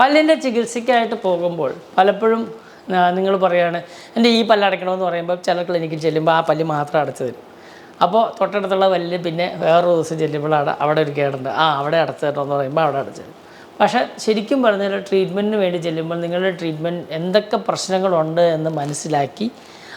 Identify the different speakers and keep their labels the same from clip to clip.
Speaker 1: പല്ലിന്റെ ചികിത്സയ്ക്കായിട്ട് പോകുമ്പോൾ പലപ്പോഴും നിങ്ങൾ പറയുകയാണ് എന്റെ ഈ പല്ല് അടയ്ക്കണമെന്ന് പറയുമ്പോൾ ചില ക്ലിനിക്കിൽ ചെല്ലുമ്പോൾ ആ പല്ല് മാത്രം അടച്ചു തരും. അപ്പോൾ തൊട്ടടുത്തുള്ള പല്ല് പിന്നെ വേറൊരു ദിവസം ചെല്ലുമ്പോഴാണ് അവിടെ ഒരു കേടുണ്ട്. ആ അവിടെ അടച്ചു തരണമെന്ന് പറയുമ്പോൾ അവിടെ അടച്ചു തരും. പക്ഷേ ശരിക്കും പറഞ്ഞാൽ ട്രീറ്റ്മെന്റിന് വേണ്ടി ചെല്ലുമ്പോൾ നിങ്ങളുടെ ട്രീറ്റ്മെന്റ് എന്തൊക്കെ പ്രശ്നങ്ങളുണ്ട് എന്ന് മനസ്സിലാക്കി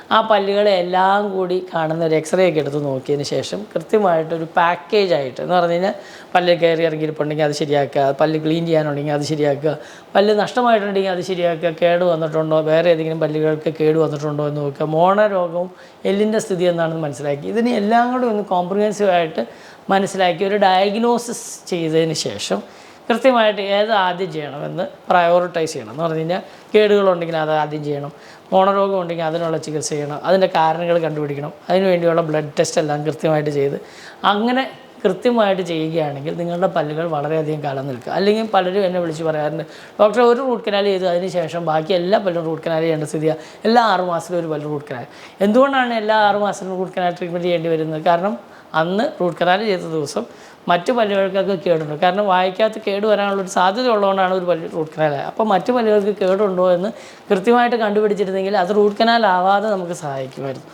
Speaker 1: ആ പല്ലുകളെ എല്ലാം കൂടി കാണുന്ന ഒരു എക്സ്റേ ഒക്കെ എടുത്ത് നോക്കിയതിന് ശേഷം കൃത്യമായിട്ടൊരു പാക്കേജ് ആയിട്ട് എന്ന് പറഞ്ഞു കഴിഞ്ഞാൽ പല്ല് കയറി ഇറങ്ങിയിരിപ്പുണ്ടെങ്കിൽ അത് ശരിയാക്കുക പല്ല് ക്ലീൻ ചെയ്യാനുണ്ടെങ്കിൽ അത് ശരിയാക്കുക പല്ല് നഷ്ടമായിട്ടുണ്ടെങ്കിൽ അത് ശരിയാക്കുക കേട് വന്നിട്ടുണ്ടോ വേറെ ഏതെങ്കിലും പല്ലുകൾക്ക് കേട് വന്നിട്ടുണ്ടോ എന്ന് നോക്കുക മോണ രോഗവും എല്ലിന്റെ സ്ഥിതി എന്താണെന്ന് മനസ്സിലാക്കി. ഇതിന് എല്ലാം കൂടി ഒന്ന് കോംപ്രിഹെൻസീവ് ആയിട്ട് മനസ്സിലാക്കി ഒരു ഡയഗ്നോസിസ് ചെയ്തതിന് ശേഷം കൃത്യമായിട്ട് ഏത് ആദ്യം ചെയ്യണമെന്ന് പ്രയോറിറ്റൈസ് ചെയ്യണം. എന്ന് പറഞ്ഞു കഴിഞ്ഞാൽ കേടുകളുണ്ടെങ്കിൽ അത് ആദ്യം ചെയ്യണം. മോണരോഗം ഉണ്ടെങ്കിൽ അതിനുള്ള ചികിത്സ ചെയ്യണം. അതിന്റെ കാരണങ്ങൾ കണ്ടുപിടിക്കണം. അതിനുവേണ്ടിയുള്ള ബ്ലഡ് ടെസ്റ്റ് എല്ലാം കൃത്യമായിട്ട് ചെയ്ത് അങ്ങനെ കൃത്യമായിട്ട് ചെയ്യുകയാണെങ്കിൽ നിങ്ങളുടെ പല്ലുകൾ വളരെയധികം കാലം നിൽക്കുക. അല്ലെങ്കിൽ പലരും എന്നെ വിളിച്ച് പറയാറുണ്ട് ഡോക്ടർ ഒരു റൂട്ട് കനാൽ ചെയ്തു അതിന് ശേഷം ബാക്കി എല്ലാ പല്ലും റൂട്ട് കനാൽ ചെയ്യേണ്ട സ്ഥിതിയാണ് എല്ലാ ആറുമാസത്തിലും ഒരു പല്ല് റൂട്ട് കനാൽ എന്തുകൊണ്ടാണ് എല്ലാ ആറുമാസത്തിലും റൂട്ട് കനാൽ ട്രീറ്റ്മെന്റ് ചെയ്യേണ്ടി വരുന്നത്? കാരണം അന്ന് റൂട്ട് കനാൽ ചെയ്ത ദിവസം മറ്റു പല്ലുകൾക്കൊക്കെ കേടുണ്ട്. കാരണം വായിക്കകത്ത് കേട് വരാനുള്ളൊരു സാധ്യത ഉള്ളതുകൊണ്ടാണ് ഒരു പല്ല് റൂട്ട് കനാൽ അപ്പോൾ മറ്റു പല്ലുകൾക്ക് കേടുണ്ടോ എന്ന് കൃത്യമായിട്ട് കണ്ടുപിടിച്ചിരുന്നെങ്കിൽ അത് റൂട്ട് കനാൽ ആവാതെ നമുക്ക് സഹായിക്കുമായിരുന്നു.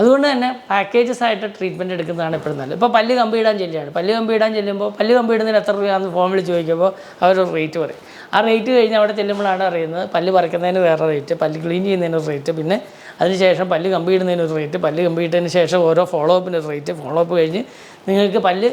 Speaker 1: അതുകൊണ്ട് തന്നെ പാക്കേജസ് ആയിട്ട് ട്രീറ്റ്മെന്റ് എടുക്കുന്നതാണ് എപ്പോഴും നല്ലത്. ഇപ്പോൾ പല്ല് കമ്പിയിടാൻ ചെല്ലുകയാണ്. പല്ല് കമ്പിയിടാൻ ചെല്ലുമ്പോൾ പല്ല് കമ്പിയിടുന്നതിന് എത്ര രൂപയാണെന്ന് ഫോമിൽ ചോദിക്കുമ്പോൾ അവർ റേറ്റ് പറയും. ആ റേറ്റ് കഴിഞ്ഞ് അവിടെ ചെല്ലുമ്പോഴാണ് അറിയുന്നത് പല്ല് പറിക്കുന്നതിന് വേറെ റേറ്റ് പല്ല് ക്ലീൻ ചെയ്യുന്നതിന് റേറ്റ് പിന്നെ അതിനുശേഷം പല്ല് കമ്പിയിടുന്നതിന് ഒരു റേറ്റ് പല്ല് കമ്പിയിട്ടതിന് ശേഷം ഓരോ ഫോളോ അപ്പിന് ഒരു റേറ്റ് ഫോളോ അപ്പ് കഴിഞ്ഞ് നിങ്ങൾക്ക് പല്ല്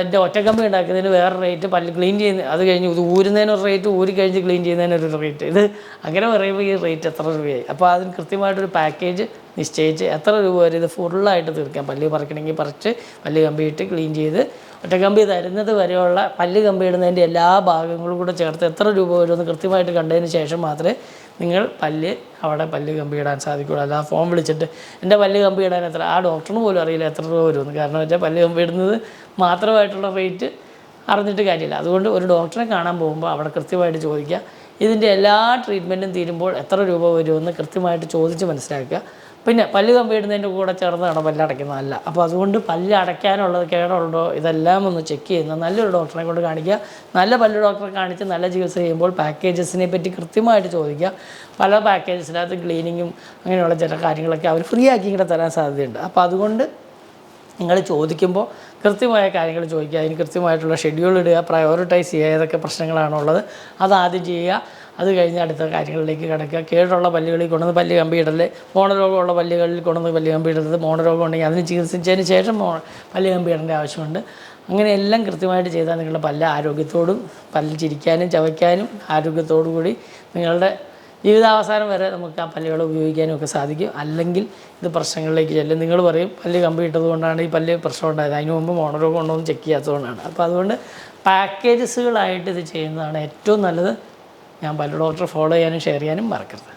Speaker 1: എന്റെ ഒറ്റക്കമ്പി ഉണ്ടാക്കുന്നതിന് വേറെ റേറ്റ് പല്ല് ക്ലീൻ ചെയ്യുന്ന അത് കഴിഞ്ഞ് ഇത് ഊരുന്നതിനൊരു റേറ്റ് ഊരി കഴിഞ്ഞ് ക്ലീൻ ചെയ്യുന്നതിനൊരു റേറ്റ് ഇത് അങ്ങനെ പറയുമ്പോൾ ഈ റേറ്റ് എത്ര രൂപയായി? അപ്പോൾ അതിന് കൃത്യമായിട്ടൊരു പാക്കേജ് നിശ്ചയിച്ച് എത്ര രൂപ വരെ ഇത് ഫുള്ളായിട്ട് തീർക്കാം. പല്ല് പറിക്കണമെങ്കിൽ പറിച്ച് പല്ല് കമ്പിയിട്ട് ക്ലീൻ ചെയ്ത് ഒറ്റക്കമ്പി തരുന്നത് വരെയുള്ള പല്ല് കമ്പി ഇടുന്നതിന്റെ എല്ലാ ഭാഗങ്ങളും കൂടെ ചേർത്ത് എത്ര രൂപ വരുമെന്ന് കൃത്യമായിട്ട് കണ്ടതിന് ശേഷം മാത്രമേ നിങ്ങൾ പല്ല് അവിടെ പല്ല് കമ്പി ഇടാൻ സാധിക്കുള്ളൂ അല്ല ഫോം വിളിച്ചിട്ട് എന്റെ പല്ല് കമ്പി ഇടാൻ എത്ര ആ ഡോക്ടറിന് പോലും അറിയില്ല എത്ര രൂപ വരുമെന്ന് കാരണം വെച്ചാൽ പല്ല് കമ്പി ഇടുന്നത് മാത്രമായിട്ടുള്ള റേറ്റ് അറിഞ്ഞിട്ട് കാര്യമില്ല. അതുകൊണ്ട് ഒരു ഡോക്ടറെ കാണാൻ പോകുമ്പോൾ അവിടെ കൃത്യമായിട്ട് ചോദിക്കുക. ഇതിന്റെ എല്ലാ ട്രീറ്റ്മെന്റും തീരുമ്പോൾ എത്ര രൂപ വരുമെന്ന് കൃത്യമായിട്ട് ചോദിച്ച് മനസ്സിലാക്കുക. പിന്നെ പല്ല് കമ്പിയിടുന്നതിന്റെ കൂടെ ചേർന്നാണ് പല്ല് അടയ്ക്കുന്നതല്ല അപ്പോൾ അതുകൊണ്ട് പല്ല് അടയ്ക്കാനുള്ളത് കേടുണ്ടോ? ഇതെല്ലാം ഒന്ന് ചെക്ക് ചെയ്യുന്ന നല്ലൊരു ഡോക്ടറെ കൊണ്ട് കാണിക്കുക. നല്ല പല്ല് ഡോക്ടറെ കാണിച്ച് നല്ല ചികിത്സ ചെയ്യുമ്പോൾ പാക്കേജസിനെ പറ്റി കൃത്യമായിട്ട് ചോദിക്കുക. പല പാക്കേജസിനകത്ത് ക്ലീനിങ്ങും അങ്ങനെയുള്ള ചില കാര്യങ്ങളൊക്കെ അവർ ഫ്രീ ആക്കി ഇങ്ങനെ തരാൻ സാധ്യതയുണ്ട്. അപ്പോൾ അതുകൊണ്ട് നിങ്ങൾ ചോദിക്കുമ്പോൾ കൃത്യമായ കാര്യങ്ങൾ ചോദിക്കുക. അതിന് കൃത്യമായിട്ടുള്ള ഷെഡ്യൂൾ ഇടുക പ്രയോറിറ്റൈസ് ചെയ്യുക ഏതൊക്കെ പ്രശ്നങ്ങളാണുള്ളത് അത് ആദ്യം ചെയ്യുക. അത് കഴിഞ്ഞ് അടുത്ത കാര്യങ്ങളിലേക്ക് കിടക്കുക. കേടുള്ള പല്ലുകളിൽ കൊണ്ടുവന്ന് പല്ല് കമ്പിയിടൽ മോണരോഗമുള്ള പല്ലുകളിൽ കൊണ്ടുവന്ന് പല്ല് കമ്പിയിടരുത് മോണരോഗം ഉണ്ടെങ്കിൽ അതിന് ചികിത്സിച്ചതിന് ശേഷം മോ പല്ല് കമ്പിയിടേണ്ട ആവശ്യമുണ്ട്. അങ്ങനെ എല്ലാം കൃത്യമായിട്ട് ചെയ്താൽ നിങ്ങളുടെ പല്ല് ആരോഗ്യത്തോടും പല്ല് ചിരിക്കാനും ചവയ്ക്കാനും ആരോഗ്യത്തോടു കൂടി നിങ്ങളുടെ ജീവിതാവസാനം വരെ നമുക്ക് ആ പല്ലുകൾ ഉപയോഗിക്കാനും ഒക്കെ സാധിക്കും. അല്ലെങ്കിൽ ഇത് പ്രശ്നങ്ങളിലേക്ക് ചെല്ലും. നിങ്ങൾ പറയും പല്ല് കമ്പി ഇട്ടത് കൊണ്ടാണ് ഈ പല്ല് പ്രശ്നം ഉണ്ടായത്. അതിന് മുമ്പ് മോണരോഗം ഉണ്ടോ ചെക്ക് ചെയ്യാത്തതുകൊണ്ടാണ്. അപ്പോൾ അതുകൊണ്ട് പാക്കേജസുകളായിട്ട് ഇത് ചെയ്യുന്നതാണ് ഏറ്റവും നല്ലത്. ഞാൻ പല്ല് ഡോക്ടറെ ഫോളോ ചെയ്യാനും ഷെയർ ചെയ്യാനും മറക്കരുത്.